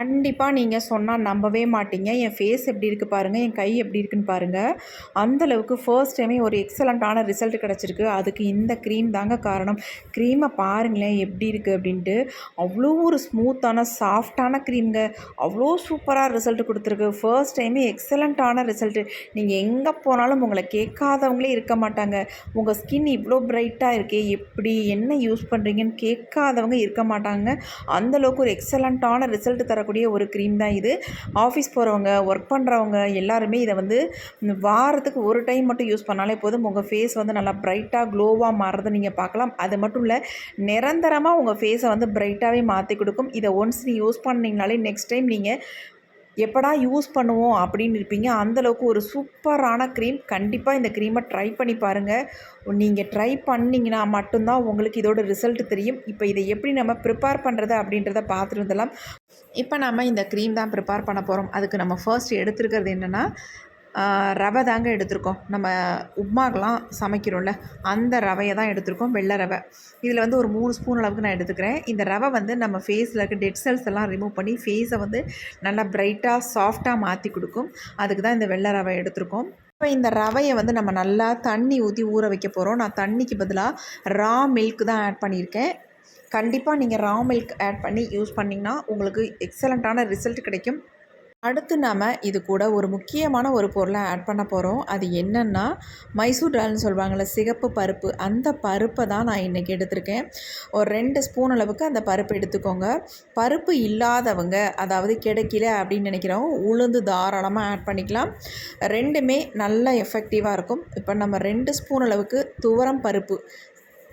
கண்டிப்பாக நீங்கள் சொன்னால் நம்பவே மாட்டீங்க. என் ஃபேஸ் எப்படி இருக்குது பாருங்கள் என் கை எப்படி இருக்குன்னு பாருங்கள் அந்தளவுக்கு ஃபர்ஸ்ட் டைமே ஒரு எக்ஸலண்ட்டான ரிசல்ட் கிடச்சிருக்கு. அதுக்கு இந்த க்ரீம் தாங்க காரணம். க்ரீமை பாருங்களேன் எப்படி இருக்குது அப்படின்ட்டு. அவ்வளோ ஒரு ஸ்மூத்தான சாஃப்டான க்ரீம்ங்க அவ்வளோ சூப்பராக ரிசல்ட் கொடுத்துருக்கு. ஃபர்ஸ்ட் டைமே எக்ஸலண்ட்டான ரிசல்ட்டு நீங்கள் எங்கே போனாலும் உங்களை கேட்காதவங்களே இருக்க மாட்டாங்க. உங்கள் ஸ்கின் இவ்வளோ பிரைட்டாக இருக்கே. எப்படி என்ன யூஸ் பண்ணுறீங்கன்னு கேட்காதவங்க இருக்க மாட்டாங்க. அந்தளவுக்கு ஒரு எக்ஸலண்ட்டான ரிசல்ட் தரக்கூடிய ஒரு க்ரீம் தான் இது. ஆஃபீஸ் போகிறவங்க ஒர்க் பண்ணுறவங்க எல்லாருமே இதை வந்து வாரத்துக்கு ஒரு டைம் மட்டும் யூஸ் பண்ணாலே போதும். உங்கள் ஃபேஸ் வந்து நல்லா ப்ரைட்டாக க்ளோவாக மாறுறதை நீங்கள் பார்க்கலாம். அது மட்டும் இல்லை நிரந்தரமாக உங்கள் ஃபேஸை வந்து ப்ரைட்டாகவே மாற்றி கொடுக்கும். இதை ஒன்ஸ் நீ யூஸ் பண்ணிங்கனாலே நெக்ஸ்ட் டைம் நீங்கள் எப்படா யூஸ் பண்ணுவோம் அப்படின்னு இருப்பீங்க. அந்தளவுக்கு ஒரு சூப்பரான க்ரீம் கண்டிப்பாக இந்த க்ரீமை ட்ரை பண்ணி பாருங்கள் நீங்கள் ட்ரை பண்ணிங்கன்னா மட்டும்தான் உங்களுக்கு இதோட ரிசல்ட் தெரியும். இப்போ இதை எப்படி நம்ம ப்ரிப்பேர் பண்ணுறது அப்படின்றத பார்த்துருந்தலாம் இப்போ நம்ம இந்த க்ரீம் தான் ப்ரிப்பேர் பண்ண போகிறோம் அதுக்கு நம்ம ஃபர்ஸ்ட் எடுத்துருக்கிறது என்னென்னா ரவை தாங்க எடுத்திருக்கோம். நம்ம உப்மாக்கெலாம் சமைக்கிறோம்ல அந்த ரவையை தான் எடுத்திருக்கோம் வெள்ளை ரவை. இதில் வந்து ஒரு மூணு ஸ்பூன் அளவுக்கு நான் எடுத்துக்கிறேன். இந்த ரவை வந்து நம்ம ஃபேஸில் இருக்க டெட் செல்ஸ் எல்லாம் ரிமூவ் பண்ணி ஃபேஸை வந்து நல்லா பிரைட்டாக சாஃப்டாக மாற்றி கொடுக்கும். அதுக்கு தான் இந்த வெள்ளை ரவை எடுத்திருக்கோம். இப்போ இந்த ரவையை வந்து நம்ம நல்லா தண்ணி ஊற்றி ஊற வைக்க போகிறோம் நான் தண்ணிக்கு பதிலாக ரா மில்க் தான் ஆட் பண்ணியிருக்கேன். கண்டிப்பாக நீங்கள் ரா மில்க் ஆட் பண்ணி யூஸ் பண்ணிங்கன்னா உங்களுக்கு எக்ஸலண்ட்டான ரிசல்ட் கிடைக்கும். அடுத்து நாம் இது கூட ஒரு முக்கியமான ஒரு பொருளை ஆட் பண்ண போகிறோம் அது என்னென்னா மைசூர் டால்னு சொல்லுவாங்கள்ல சிகப்பு பருப்பு. அந்த பருப்பை தான் நான் இன்றைக்கி எடுத்திருக்கேன். ஒரு ரெண்டு ஸ்பூன் அளவுக்கு அந்த பருப்பு எடுத்துக்கோங்க. பருப்பு இல்லாதவங்க அதாவது கிடைக்கல அப்படின்னு நினைக்கிறவங்க உளுந்து தாராளமாக ஆட் பண்ணிக்கலாம். ரெண்டுமே நல்ல எஃபெக்டிவாக இருக்கும். இப்போ நம்ம ரெண்டு ஸ்பூன் அளவுக்கு துவரம் பருப்பு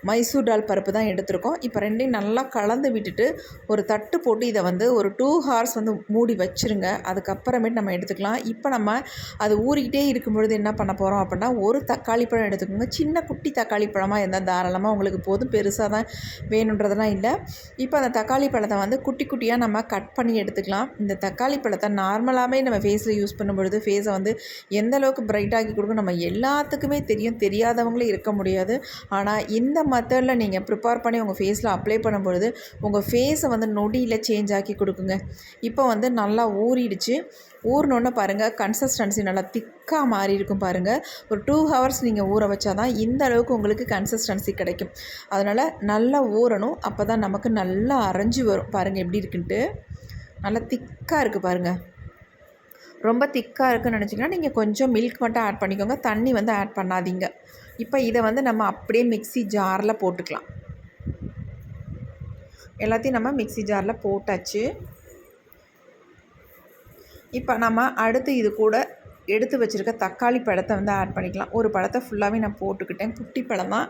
மைசூர் டால் பருப்பு தான் எடுத்திருக்கோம். இப்போ ரெண்டையும் நல்லா கலந்து விட்டுட்டு ஒரு தட்டு போட்டு இதை வந்து ஒரு டூ ஹார்ஸ் வந்து மூடி வச்சுருங்க. அதுக்கப்புறமேட்டு நம்ம எடுத்துக்கலாம். இப்போ நம்ம அது ஊறிக்கிட்டே இருக்கும் பொழுது என்ன பண்ண போகிறோம் அப்படின்னா ஒரு தக்காளி பழம் எடுத்துக்கோங்க. சின்ன குட்டி தக்காளி பழமாக இருந்தால் தாராளமாக உங்களுக்கு போதும். பெருசாக தான் வேணுன்றதெல்லாம் இல்லை. இப்போ அந்த தக்காளி பழத்தை வந்து குட்டி குட்டியாக நம்ம கட் பண்ணி எடுத்துக்கலாம். இந்த தக்காளி பழத்தை நார்மலாகவே நம்ம ஃபேஸில் யூஸ் பண்ணும்பொழுது ஃபேஸை வந்து எந்த அளவுக்கு பிரைட்டாக்கி கொடுக்கும் நம்ம எல்லாத்துக்குமே தெரியும். தெரியாதவங்களே இருக்க முடியாது. ஆனால் இந்த மெத்தடில் நீங்கள் ப்ரிப்பேர் பண்ணி உங்கள் ஃபேஸில் அப்ளை பண்ணும்பொழுது உங்கள் ஃபேஸை வந்து நொடியில் சேஞ்ச் ஆக்கி கொடுக்குங்க. இப்போ வந்து நல்லா ஊறிடுச்சு. ஊறினோன்னு பாருங்கள் கன்சிஸ்டன்சி நல்லா திக்காக மாறி இருக்கும் பாருங்கள் ஒரு டூ ஹவர்ஸ் நீங்கள் ஊற வச்சா தான் இந்த அளவுக்கு உங்களுக்கு கன்சிஸ்டன்சி கிடைக்கும். அதனால் நல்லா ஊறணும். அப்போ தான் நமக்கு நல்லா அரைஞ்சி வரும். பாருங்கள் எப்படி இருக்குன்ட்டு. நல்லா திக்காக இருக்குது பாருங்கள் ரொம்ப திக்காக இருக்குன்னு நினச்சிங்கன்னா நீங்கள் கொஞ்சம் மில்க் மட்டும் ஆட் பண்ணிக்கோங்க. தண்ணி வந்து ஆட் பண்ணாதீங்க. இப்போ இதை வந்து நம்ம அப்படியே மிக்ஸி ஜாரில் போட்டுக்கலாம். எல்லாத்தையும் நம்ம மிக்ஸி ஜாரில் போட்டாச்சு. இப்போ நம்ம அடுத்து இது கூட எடுத்து வச்சுருக்க தக்காளி பழத்தை வந்து ஆட் பண்ணிக்கலாம். ஒரு பழத்தை ஃபுல்லாகவே நான் போட்டுக்கிட்டேன். குட்டி பழம் தான்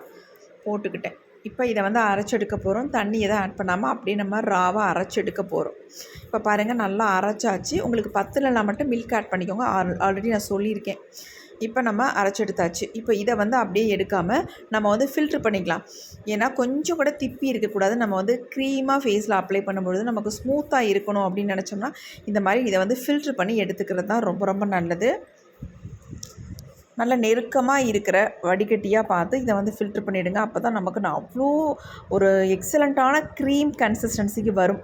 போட்டுக்கிட்டேன். இப்போ இதை வந்து அரைச்செடுக்க போகிறோம் தண்ணி எதுவும் ஆட் பண்ணாமல் அப்படியே நம்ம ராவாக அரைச்செடுக்க போகிறோம் இப்போ பாருங்கள் நல்லா அரைச்சாச்சு. உங்களுக்கு பத்துலனா மட்டும் மில்க் ஆட் பண்ணிக்கோங்க. ஆல்ரெடி நான் சொல்லியிருக்கேன். இப்போ நம்ம அரைச்செடுத்தாச்சு. இப்போ இதை வந்து அப்படியே எடுக்காமல் நம்ம வந்து ஃபில்ட்ரு பண்ணிக்கலாம். ஏன்னா கொஞ்சம் கூட திப்பி இருக்கக்கூடாது. நம்ம வந்து க்ரீமாக ஃபேஸில் அப்ளை பண்ணும்பொழுது நமக்கு ஸ்மூத்தாக இருக்கணும் அப்படின்னு நினச்சோம்னா இந்த மாதிரி இதை வந்து ஃபில்ட்ரு பண்ணி எடுத்துக்கிறது தான் ரொம்ப ரொம்ப நல்லது. நல்ல நெருக்கமாக இருக்கிற வடிகட்டியாக பார்த்து இதை வந்து ஃபில்ட்ரு பண்ணிவிடுங்க அப்போ தான் நமக்கு நான் அவ்வளோ ஒரு எக்ஸலண்ட்டான க்ரீம் கன்சிஸ்டன்சிக்கு வரும்.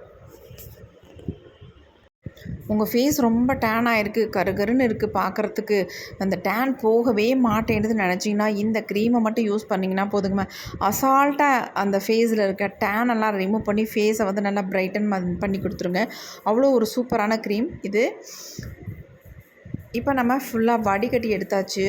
உங்கள் ஃபேஸ் ரொம்ப டேன் ஆகிருக்கு கருகருன்னு இருக்குது பார்க்குறதுக்கு. அந்த டேன் போகவே மாட்டேன்றது நினச்சிங்கன்னா இந்த க்ரீமை மட்டும் யூஸ் பண்ணிங்கன்னா போதுங்கம்மா அசால்ட்டாக அந்த ஃபேஸில் இருக்க டேன் எல்லாம் ரிமூவ் பண்ணி ஃபேஸை வந்து நல்லா பிரைட்டன் பண்ணி கொடுத்துருங்க. அவ்வளோ ஒரு சூப்பரான க்ரீம் இது. இப்போ நம்ம ஃபுல்லாக வடிகட்டி எடுத்தாச்சு.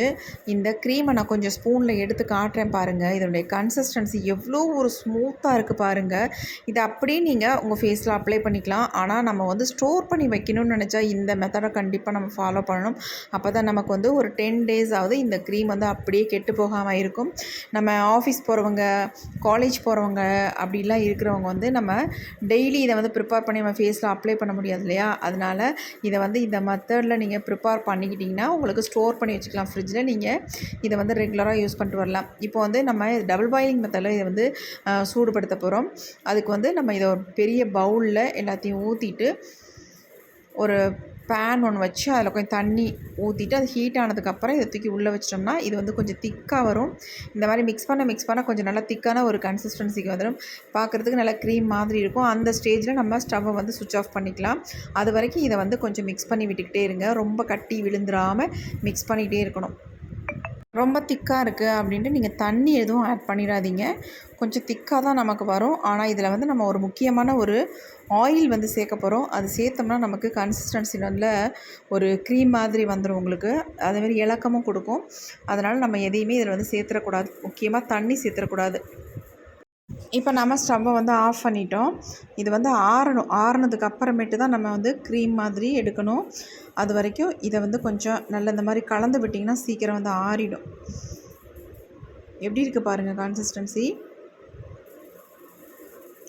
இந்த க்ரீமை நான் கொஞ்சம் ஸ்பூனில் எடுத்து காட்டுறேன் பாருங்கள் இதனுடைய கன்சிஸ்டன்சி எவ்வளோ ஒரு ஸ்மூத்தாக இருக்குது பாருங்கள் இதை அப்படியே நீங்கள் உங்கள் ஃபேஸில் அப்ளை பண்ணிக்கலாம். ஆனால் நம்ம வந்து ஸ்டோர் பண்ணி வைக்கணும்னு நினச்சா இந்த மெத்தடை கண்டிப்பாக நம்ம ஃபாலோ பண்ணணும். அப்போ தான் நமக்கு வந்து ஒரு டென் டேஸ் ஆகுது இந்த க்ரீம் வந்து அப்படியே கெட்டு போகாமல் இருக்கும். நம்ம ஆஃபீஸ் போகிறவங்க காலேஜ் போகிறவங்க அப்படிலாம் இருக்கிறவங்க வந்து நம்ம டெய்லி இதை வந்து ப்ரிப்பேர் பண்ணி நம்ம ஃபேஸில் அப்ளை பண்ண முடியாது இல்லையா? அதனால் இதை வந்து இந்த மெத்தடில் நீங்கள் ப்ரிப்பேர் பண்ணி பண்ணிக்கிட்டிங்கன்னா உங்களுக்கு ஸ்டோர் பண்ணி வச்சுக்கலாம். ஃப்ரிட்ஜில் நீங்கள் இதை வந்து ரெகுலராக யூஸ் பண்ணிட்டு வரலாம். இப்போ வந்து நம்ம டபுள் பாயிலிங் மெத்தடில் இதை வந்து சூடுபடுத்த போகிறோம் அதுக்கு வந்து நம்ம இதை ஒரு பெரிய பவுலில் எல்லாத்தையும் ஊற்றிட்டு ஒரு பேன் ஒன்று வச்சு அதில் கொஞ்சம் தண்ணி ஊற்றிட்டு அது ஹீட் ஆனதுக்கப்புறம் இதை தூக்கி உள்ளே வச்சிட்டோம்னா இது வந்து கொஞ்சம் திக்காக வரும். இந்த மாதிரி மிக்ஸ் பண்ண மிக்ஸ் பண்ண கொஞ்சம் நல்லா திக்கான ஒரு கன்சிஸ்டன்சிக்கு வந்துடும் பார்க்குறதுக்கு நல்லா க்ரீம் மாதிரி இருக்கும். அந்த ஸ்டேஜில் நம்ம ஸ்டவ்வை வந்து சுவிட்ச் ஆஃப் பண்ணிக்கலாம். அது வரைக்கும் இதை வந்து கொஞ்சம் மிக்ஸ் பண்ணி விட்டுக்கிட்டே இருங்க. ரொம்ப கட்டி விழுந்துடாமல் மிக்ஸ் பண்ணிகிட்டே இருக்கணும். ரொம்ப திக்காக இருக்குது அப்படின்ட்டு நீங்கள் தண்ணி எதுவும் ஆட் பண்ணிடாதீங்க. கொஞ்சம் திக்காக தான் நமக்கு வரும். ஆனால் இதில் வந்து நம்ம ஒரு முக்கியமான ஒரு ஆயில் வந்து சேர்க்க போகிறோம் அது சேர்த்தோம்னா நமக்கு கன்சிஸ்டன்சி நல்ல ஒரு க்ரீம் மாதிரி வந்துடும் உங்களுக்கு. அதேமாரி இலக்கமும் கொடுக்கும். அதனால் நம்ம எதையுமே இதில் வந்து சேர்த்துடக்கூடாது. முக்கியமாக தண்ணி சேர்த்துடக்கூடாது. இப்போ நம்ம ஸ்டவ்வை வந்து ஆஃப் பண்ணிட்டோம். இது வந்து ஆறணும். ஆறுனதுக்கு அப்புறமேட்டு தான் நம்ம வந்து க்ரீம் மாதிரி எடுக்கணும். அது வரைக்கும் இதை வந்து கொஞ்சம் நல்ல இந்த மாதிரி கலந்து விட்டிங்கன்னா சீக்கிரம் வந்து ஆறிடும். எப்படி இருக்குது பாருங்கள் கன்சிஸ்டன்சி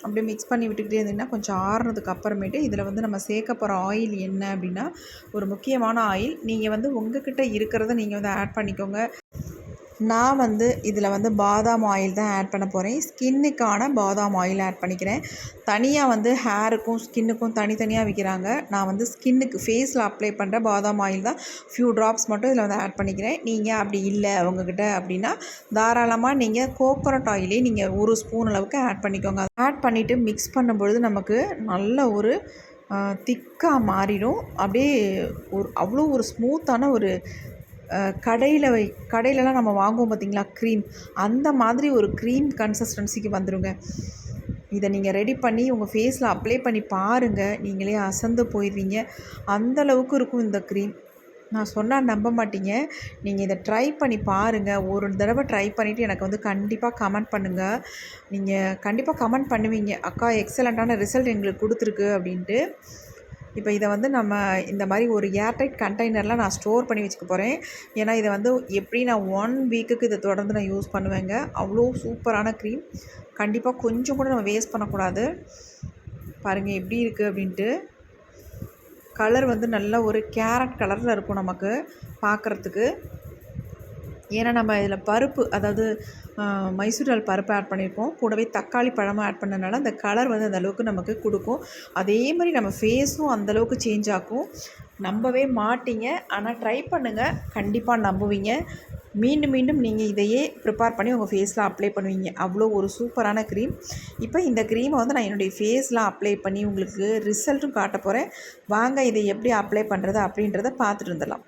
அப்படியே மிக்ஸ் பண்ணி விட்டுக்கிட்டே இருந்தீங்கன்னா கொஞ்சம் ஆறுனதுக்கு அப்புறமேட்டு இதில் வந்து நம்ம சேர்க்க போகிற ஆயில் என்ன அப்படின்னா ஒரு முக்கியமான ஆயில் நீங்கள் வந்து உங்ககிட்ட இருக்கிறத நீங்கள் வந்து ஆட் பண்ணிக்கோங்க. நான் வந்து இதில் வந்து பாதாம் ஆயில் தான் ஆட் பண்ண போகிறேன் ஸ்கின்னுக்கான பாதாம் ஆயில் ஆட் பண்ணிக்கிறேன். தனியாக வந்து ஹேருக்கும் ஸ்கின்னுக்கும் தனித்தனியாக விற்கிறாங்க நான் வந்து ஸ்கின்னுக்கு ஃபேஸில் அப்ளை பண்ணுற பாதாம் ஆயில் தான் ஃபியூ ட்ராப்ஸ் மட்டும் இதில் வந்து ஆட் பண்ணிக்கிறேன். நீங்கள் அப்படி இல்லை அவங்கக்கிட்ட அப்படின்னா தாராளமாக நீங்கள் கோகோனட் ஆயிலே நீங்கள் ஒரு ஸ்பூன் அளவுக்கு ஆட் பண்ணிக்கோங்க. ஆட் பண்ணிவிட்டு மிக்ஸ் பண்ணும்பொழுது நமக்கு நல்ல ஒரு திக்காக மாறிடும். அப்படியே ஒரு அவ்வளோ ஒரு ஸ்மூத்தான ஒரு கடையில் வை கடையிலலாம் நம்ம வாங்குவோம் பார்த்திங்களா க்ரீம் அந்த மாதிரி ஒரு க்ரீம் கன்சிஸ்டன்சிக்கு வந்துடுங்க இதை நீங்கள் ரெடி பண்ணி உங்கள் ஃபேஸில் அப்ளை பண்ணி பாருங்கள் நீங்களே அசந்து போயிடுவீங்க அந்தளவுக்கு இருக்கும் இந்த க்ரீம் நான் சொன்னால் நம்ப மாட்டீங்க. நீங்கள் இதை ட்ரை பண்ணி பாருங்கள் ஒரு தடவை ட்ரை பண்ணிவிட்டு எனக்கு வந்து கண்டிப்பாக கமெண்ட் பண்ணுங்கள் நீங்கள் கண்டிப்பாக கமெண்ட் பண்ணுவீங்க. அக்கா எக்ஸலண்ட்டான ரிசல்ட் எங்களுக்கு கொடுத்துருக்கு அப்படின்ட்டு. இப்போ இதை வந்து நம்ம இந்த மாதிரி ஒரு ஏர்டைட் கண்டெய்னரில் நான் ஸ்டோர் பண்ணி வச்சுக்க போகிறேன் ஏன்னா இதை வந்து எப்படி நான் ஒன் வீக்குக்கு இதை தொடர்ந்து நான் யூஸ் பண்ணுவேங்க அவ்வளோ சூப்பரான க்ரீம் கண்டிப்பாக கொஞ்சம் கூட நம்ம வேஸ்ட் பண்ணக்கூடாது. பாருங்கள் எப்படி இருக்குது அப்படின்ட்டு. கலர் வந்து நல்ல ஒரு கேரட் கலரில் இருக்கும் நமக்கு பார்க்குறதுக்கு ஏன்னா நம்ம இதில் பருப்பு அதாவது மைசூர் டால் பருப்பு ஆட் பண்ணியிருக்கோம். கூடவே தக்காளி பழமும் ஆட் பண்ணனால அந்த கலர் வந்து அந்த அளவுக்கு நமக்கு கொடுக்கும். அதே மாதிரி நம்ம ஃபேஸும் அந்தளவுக்கு சேஞ்ச் ஆகும் நம்பவே மாட்டீங்க. ஆனால் ட்ரை பண்ணுங்கள் கண்டிப்பாக நம்புவீங்க. மீண்டும் மீண்டும் நீங்கள் இதையே ப்ரிப்பேர் பண்ணி உங்கள் ஃபேஸில் அப்ளை பண்ணுவீங்க. அவ்வளோ ஒரு சூப்பரான க்ரீம் இப்போ இந்த க்ரீமை வந்து நான் என்னுடைய ஃபேஸில் அப்ளை பண்ணி உங்களுக்கு ரிசல்ட்டும் காட்ட போகிறேன் வாங்க இதை எப்படி அப்ளை பண்ணுறது அப்படின்றத பார்த்துட்டு இருந்துடலாம்.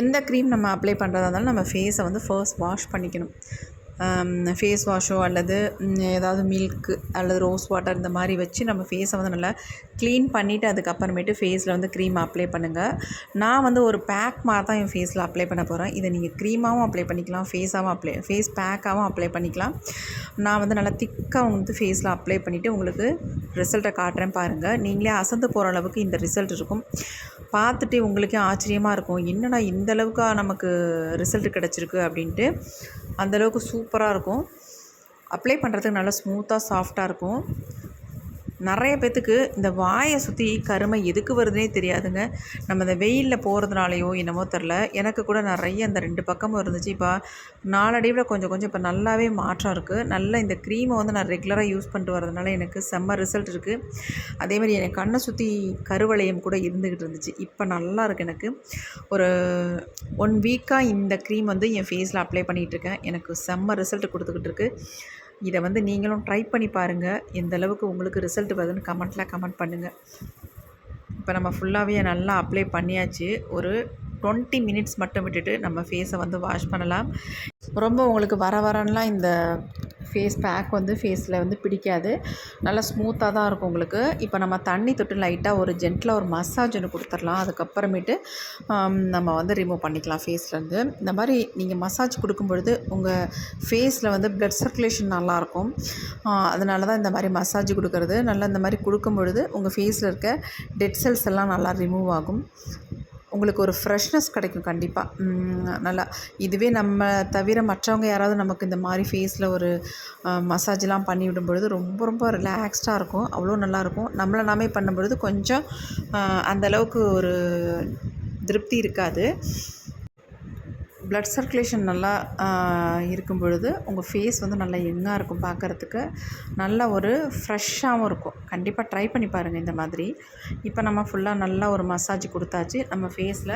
எந்த க்ரீம் நம்ம அப்ளை பண்ணுறதா இருந்தாலும் நம்ம ஃபேஸை வந்து ஃபர்ஸ்ட் வாஷ் பண்ணிக்கணும். ஃபேஸ் வாஷோ அல்லது ஏதாவது மில்க்கு அல்லது ரோஸ் வாட்டர் இந்த மாதிரி வச்சு நம்ம ஃபேஸை வந்து நல்லா க்ளீன் பண்ணிவிட்டு அதுக்கப்புறமேட்டு ஃபேஸில் வந்து க்ரீம் அப்ளை பண்ணுங்கள் நான் வந்து ஒரு பேக் மாதிரி தான் என் ஃபேஸில் அப்ளை பண்ண போகிறேன் இதை நீங்கள் க்ரீமாகவும் அப்ளை பண்ணிக்கலாம் ஃபேஸாகவும் அப்ளை ஃபேஸ் பேக்காகவும் அப்ளை பண்ணிக்கலாம். நான் வந்து நல்லா திக்காக வந்து ஃபேஸில் அப்ளை பண்ணிவிட்டு உங்களுக்கு ரிசல்ட்டை காட்டுறேன் பாருங்கள் நீங்களே அசந்து போகிற அளவுக்கு இந்த ரிசல்ட் இருக்கும். பார்த்துட்டு உங்களுக்கே ஆச்சரியமாக இருக்கும். என்னடா இந்த அளவுக்கு நமக்கு ரிசல்ட் கிடச்சிருக்கு அப்படின்ட்டு. அந்தளவுக்கு சூப்பராக இருக்கும். அப்ளை பண்ணுறதுக்கு நல்லா ஸ்மூத்தாக சாஃப்டாக இருக்கும். நிறைய பேத்துக்கு இந்த வாயை சுற்றி கருமை எதுக்கு வருதுனே தெரியாதுங்க. நம்ம இந்த வெயிலில் போகிறதுனாலையோ என்னமோ தெரில. எனக்கு கூட நிறைய இந்த ரெண்டு பக்கமும் இருந்துச்சு. இப்போ நாளடைவில் கொஞ்சம் கொஞ்சம் இப்போ நல்லாவே மாற்றம் இருக்குது நல்ல இந்த க்ரீமை வந்து நான் ரெகுலராக யூஸ் பண்ணிட்டு வரதுனால எனக்கு செம்ம ரிசல்ட் இருக்குது அதேமாதிரி எனக்கு கண்ணை சுற்றி கருவளையம் கூட இருந்துக்கிட்டு இருந்துச்சு. இப்போ நல்லா இருக்குது எனக்கு. ஒரு ஒன் வீக்காக இந்த க்ரீம் வந்து என் ஃபேஸில் அப்ளை பண்ணிகிட்ருக்கேன் எனக்கு செம்ம ரிசல்ட் கொடுத்துக்கிட்டு இருக்குது இதை வந்து நீங்களும் ட்ரை பண்ணி பாருங்கள் எந்த அளவுக்கு உங்களுக்கு ரிசல்ட் வருதுன்னு கமெண்ட்டில் கமெண்ட் பண்ணுங்கள் இப்போ நம்ம ஃபுல்லாகவே நல்லா அப்ளை பண்ணியாச்சு. ஒரு டுவெண்ட்டி மினிட்ஸ் மட்டும் விட்டுட்டு நம்ம ஃபேஸை வந்து வாஷ் பண்ணலாம். ரொம்ப உங்களுக்கு வர வரன்லாம் இந்த ஃபேஸ் பேக் வந்து ஃபேஸில் வந்து பிடிக்காது. நல்லா ஸ்மூத்தாக தான் இருக்கும் உங்களுக்கு. இப்போ நம்ம தண்ணி தொட்டு லைட்டாக ஒரு ஜென்டில் ஒரு மசாஜ் ஒன்று கொடுத்துர்லாம் அதுக்கப்புறமேட்டு நம்ம வந்து ரிமூவ் பண்ணிக்கலாம் ஃபேஸ்லேருந்து இந்த மாதிரி நீங்கள் மசாஜ் கொடுக்கும் பொழுது உங்கள் ஃபேஸில் வந்து ப்ளட் சர்க்குலேஷன் நல்லாயிருக்கும். அதனால தான் இந்த மாதிரி மசாஜ் கொடுக்கறது. நல்லா இந்த மாதிரி கொடுக்கும் பொழுது உங்கள் ஃபேஸில் இருக்க டெட் செல்ஸ் எல்லாம் நல்லா ரிமூவ் ஆகும். உங்களுக்கு ஒரு ஃப்ரெஷ்னஸ் கிடைக்கும் கண்டிப்பாக நல்லா. இதுவே நம்ம தவிர மற்றவங்க யாராவது நமக்கு இந்த மாதிரி ஃபேஸில் ஒரு மசாஜ்லாம் பண்ணி விடும் பொழுது ரொம்ப ரொம்ப ரிலாக்ஸ்டாக இருக்கும். அவ்வளோ நல்லாயிருக்கும் நம்மளை நாமே பண்ணும் பொழுது கொஞ்சம் அந்தளவுக்கு ஒரு திருப்தி இருக்காது. ப்ளட் சர்க்குலேஷன் நல்லா இருக்கும் பொழுது உங்கள் ஃபேஸ் வந்து நல்லா யங்காக இருக்கும் பார்க்குறதுக்கு. நல்ல ஒரு ஃப்ரெஷ்ஷாகவும் இருக்கும். கண்டிப்பாக ட்ரை பண்ணி பாருங்கள் இந்த மாதிரி. இப்போ நம்ம ஃபுல்லாக நல்லா ஒரு மசாஜ் கொடுத்தாச்சு. நம்ம ஃபேஸில்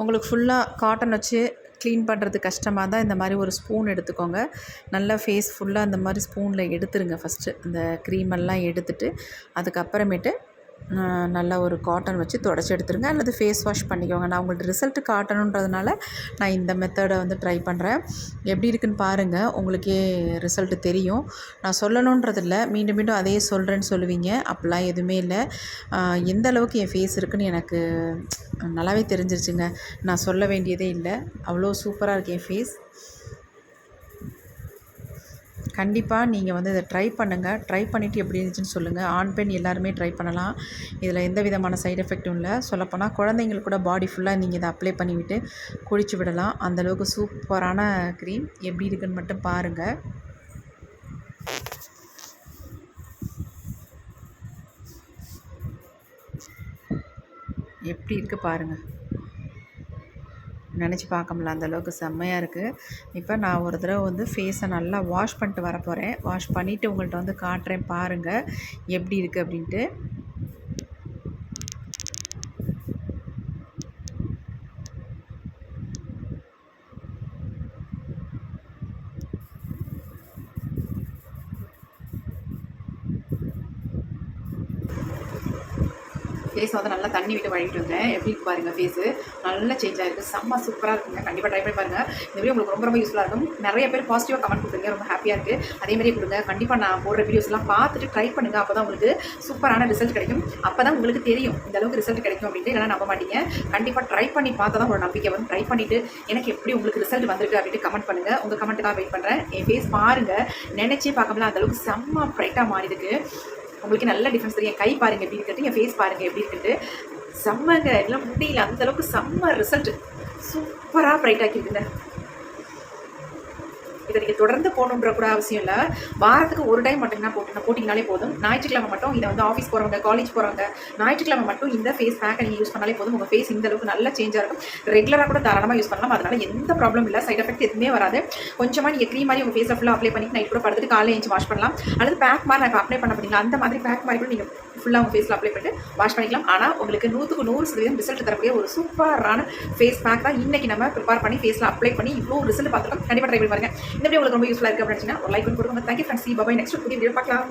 உங்களுக்கு ஃபுல்லாக காட்டன் வச்சு க்ளீன் பண்ணுறது கஷ்டமாக தான் இந்த மாதிரி ஒரு ஸ்பூன் எடுத்துக்கோங்க. நல்லா ஃபேஸ் ஃபுல்லாக இந்த மாதிரி ஸ்பூனில் எடுத்துருங்க ஃபஸ்ட்டு அந்த க்ரீமெல்லாம் எடுத்துட்டு அதுக்கப்புறமேட்டு நல்லா ஒரு காட்டன் வச்சு தொடச்சி எடுத்துருங்க. அல்லது ஃபேஸ் வாஷ் பண்ணிக்கோங்க. நான் உங்கள்கிட்ட ரிசல்ட் காட்டணுன்றதுனால நான் இந்த மெத்தடை வந்து ட்ரை பண்ணுறேன் எப்படி இருக்குன்னு பாருங்கள் உங்களுக்கே ரிசல்ட் தெரியும். நான் சொல்லணுன்றதில்ல. மீண்டும் மீண்டும் அதே சொல்கிறேன்னு சொல்லுவீங்க. அப்படிலாம் எதுவுமே இல்லை. எந்த அளவுக்கு என் ஃபேஸ் இருக்குன்னு எனக்கு நல்லாவே தெரிஞ்சிருச்சுங்க. நான் சொல்ல வேண்டியதே இல்லை. அவ்வளோ சூப்பராக இருக்கு என் ஃபேஸ் கண்டிப்பாக நீங்கள் வந்து இதை ட்ரை பண்ணுங்கள் ட்ரை பண்ணிவிட்டு எப்படி இருந்துச்சுன்னு சொல்லுங்கள் ஆண் பெண் எல்லாருமே ட்ரை பண்ணலாம். இதில் எந்த விதமான சைடு எஃபெக்ட்டும் இல்லை. சொல்லப்போனால் குழந்தைங்களுக்கு கூட பாடி ஃபுல்லாக நீங்கள் இதை அப்ளை பண்ணிவிட்டு குளிச்சு விடலாம். அந்தளவுக்கு சூப்பரான க்ரீம் எப்படி இருக்குன்னு மட்டும் பாருங்கள் எப்படி இருக்குது பாருங்கள் நினச்சி பார்க்க முடியல அந்த அளவுக்கு செம்மையாக இருக்குது இப்போ நான் ஒரு தடவை வந்து ஃபேஸை நல்லா வாஷ் பண்ணிட்டு வர போகிறேன் வாஷ் பண்ணிவிட்டு உங்கள்கிட்ட வந்து காட்டுறேன் பாருங்கள் எப்படி இருக்குது அப்படின்ட்டு. ஃபேஸ் வந்து நல்லா தண்ணி விட்டு வழங்கிட்டு வந்தேன். எப்படி இருக்கு பாருங்கள் ஃபேஸு நல்லா சேஞ்ச் ஆகிருக்கு செம்ம சூப்பராக இருக்குங்க. கண்டிப்பாக ட்ரை பண்ணி பாருங்கள் இந்த வீடியோ உங்களுக்கு ரொம்ப ரொம்ப யூஸ்ஃபுல்லாக இருக்கும். நிறைய பேர் பாசிட்டிவாக கமெண்ட் கொடுங்க ரொம்ப ஹாப்பியாக இருக்குது அதே மாதிரியே கொடுங்க. கண்டிப்பாக நான் போடுற வீடியோஸ்லாம் பார்த்துட்டு ட்ரை பண்ணுங்கள் அப்போ தான் உங்களுக்கு சூப்பரான ரிசல்ட் கிடைக்கும். அப்போ தான் உங்களுக்கு தெரியும். இந்த அளவுக்கு ரிசல்ட் கிடைக்கும் அப்படின்ட்டு இல்லைனா நம்ப மாட்டீங்க. கண்டிப்பாக ட்ரை பண்ணி பார்த்தா தான் ஒரு நம்பிக்கை வரும். ட்ரை பண்ணிவிட்டு எனக்கு எப்படி உங்களுக்கு ரிசல்ட் வந்திருக்கு அப்படின்ட்டு கமெண்ட் பண்ணுங்க. உங்கள் கமெண்ட் தான் வெயிட் பண்ணுறேன் என் ஃபேஸ் பாருங்கள் நினச்சே பார்க்கல அந்த அளவுக்கு செம்ம ப்ரைட்டாக மாறிடுது உங்களுக்கு நல்ல டிஃப்ரென்ஸ் தெரியும். என் கை பாருங்க எப்படி இருக்கட்டு என் ஃபேஸ் பாருங்க எப்படி இருக்குது செம்மங்க எல்லாம் முடியல. அந்த அளவுக்கு செம்ம ரிசல்ட் சூப்பராக ப்ரைட் ஆக்கியிருக்குங்க. இதை நீங்கள் தொடர்ந்து போகணுன்ற கூட அவசியம் இல்லை. வாரத்துக்கு ஒரு டைம் மட்டும் தான் போட்டு போட்டிங்கனாலே போதும். ஞாயிற்றுக்கிழமை மட்டும் இதை வந்து ஆஃபீஸ் போகிறவங்க காலேஜ் போகிறவங்க ஞாயிற்றுக்கிழமை மட்டும் இந்த ஃபேஸ் பேக்கை நீங்கள் யூஸ் பண்ணாலே போதும். உங்கள் ஃபேஸ் இந்த அளவுக்கு நல்ல சேஞ்சாக இருக்கும். ரெகுலராக கூட தாராளமாக யூஸ் பண்ணலாம். அதனால எந்த ப்ராப்ளம் இல்லை. சைட் எஃபெக்ட் எதுவுமே வராது. கொஞ்சமாக நீங்கள் க்ரீம் மாதிரி உங்கள் ஃபேஸை ஃபுல்லாக அப்ளை பண்ணி நைட் கூட படுத்துட்டு காலையில் எழுந்து வாஷ் பண்ணலாம். அல்லது பேக் மாதிரி நான் இப்போ அப்ளை பண்ண பண்ணீங்களா அந்த மாதிரி பேக் மாதிரி கூட நீங்கள் ஃபுல்லாக உங்கள் ஃபேஸில் அப்ளை பண்ணிட்டு வாஷ் பண்ணிக்கலாம். ஆனால் உங்களுக்கு நூற்றுக்கு நூறு சதவீதம் ரிசல்ட் தரக்கூடிய ஒரு சூப்பரான ஃபேஸ் பேக் தான் இன்றைக்கி நம்ம ப்ரிப்பேர் பண்ணி ஃபேஸில் அப்ளை பண்ணி இவ்வளோ ரிசல்ட் பார்த்துக்கலாம் கண்டிப்பாக ட்ரை பண்ணி பாருங்க. இந்த வீடியோ உங்களுக்கு ரொம்ப யூஸ்ஃபுல்லாக இருக்குது அப்படின்னு ஒரு லைக் கொடுங்க. Thank you friends bye bye next புதிய வீடியோ பார்க்கலாம்.